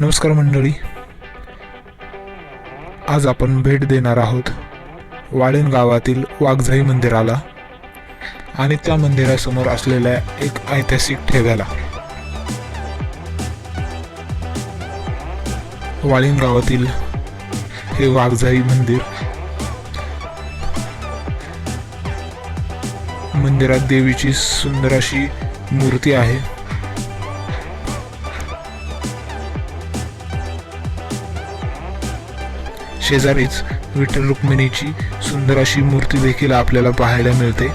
नमस्कार मंडळी. आज आपण भेट देणार आहोत वाळीण गावातील वाघझाई मंदिराला आणि त्या मंदिरासमोर असलेल्या एक ऐतिहासिक ठेव्याला. वाळीण गावातील हे वाघझाई मंदिर मंदिरात देवीची सुंदर अशी मूर्ती आहे. शेजारीच विठ्ठल रुक्मिणीची सुंदर अशी मूर्ती देखील आपल्याला पाहायला मिळते.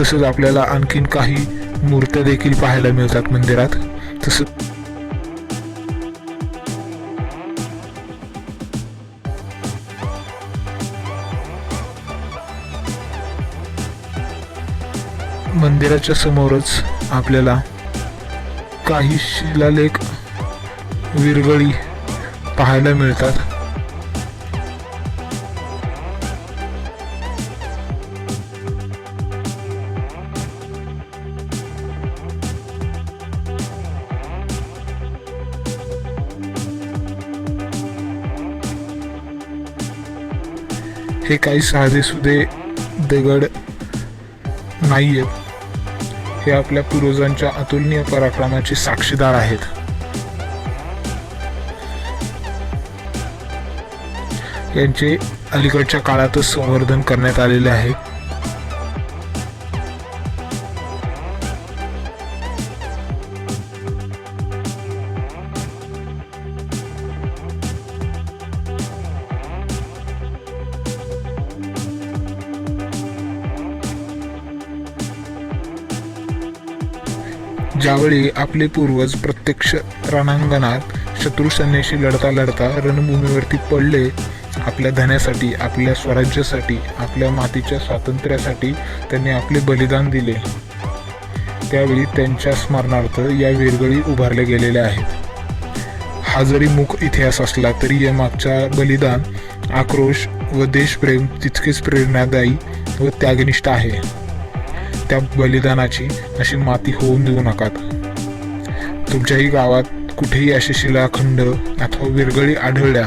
तसंच आपल्याला आणखीन काही मूर्त्या देखील पाहायला मिळतात मंदिरात. तसंच मंदिराच्या समोरच आपल्याला काही शिलालेख विरगळी पाहायला मिळतात. हे काही साधे सुधे दगड नाहीयेत. हे आपल्या पूर्वजांच्या अतुलनीय पराक्रमाचे साक्षीदार आहेत. यांचे अलीकडच्या काळातच संवर्धन करण्यात आलेले आहे. ज्यावेळी आपले पूर्वज प्रत्यक्ष रणांगणात शत्रू सैन्याशी लढता लढता रणभूमीवरती पडले. आपल्या धन्यासाठी आपल्या स्वराज्यासाठी आपल्या मातीच्या स्वातंत्र्यासाठी त्यांनी आपले बलिदान दिले. त्यावेळी त्यांच्या स्मरणार्थ या विरगळी उभारल्या गेलेल्या आहेत. हा जरी मुख इतिहास असला तरी या मागच्या बलिदान आक्रोश व देशप्रेम तितकेच प्रेरणादायी व त्यागनिष्ठ आहे. त्या बलिदानाची अशी माती होऊन देऊ नकात. तुमच्याही गावात कुठेही असे शिलाखंड अथवा विरगळी आढळल्या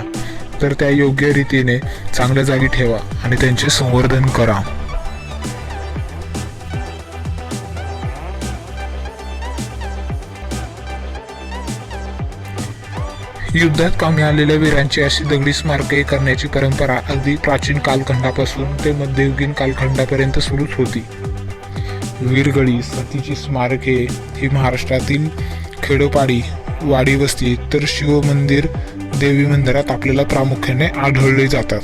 तर त्या योग्य रीतीने चांगल्या जागी ठेवा आणि त्यांचे संवर्धन करा. युद्धात कामी आलेल्या वीरांची अशी दगडी स्मारके करण्याची परंपरा अगदी प्राचीन कालखंडापासून ते मध्ययुगीन कालखंडापर्यंत सुरूच होती. वीरगळी सतीची स्मारके ही महाराष्ट्रातील खेडोपाडी वाडी वस्ती तर शिवमंदिर देवी मंदिरात आपल्याला प्रामुख्याने आढळले जातात.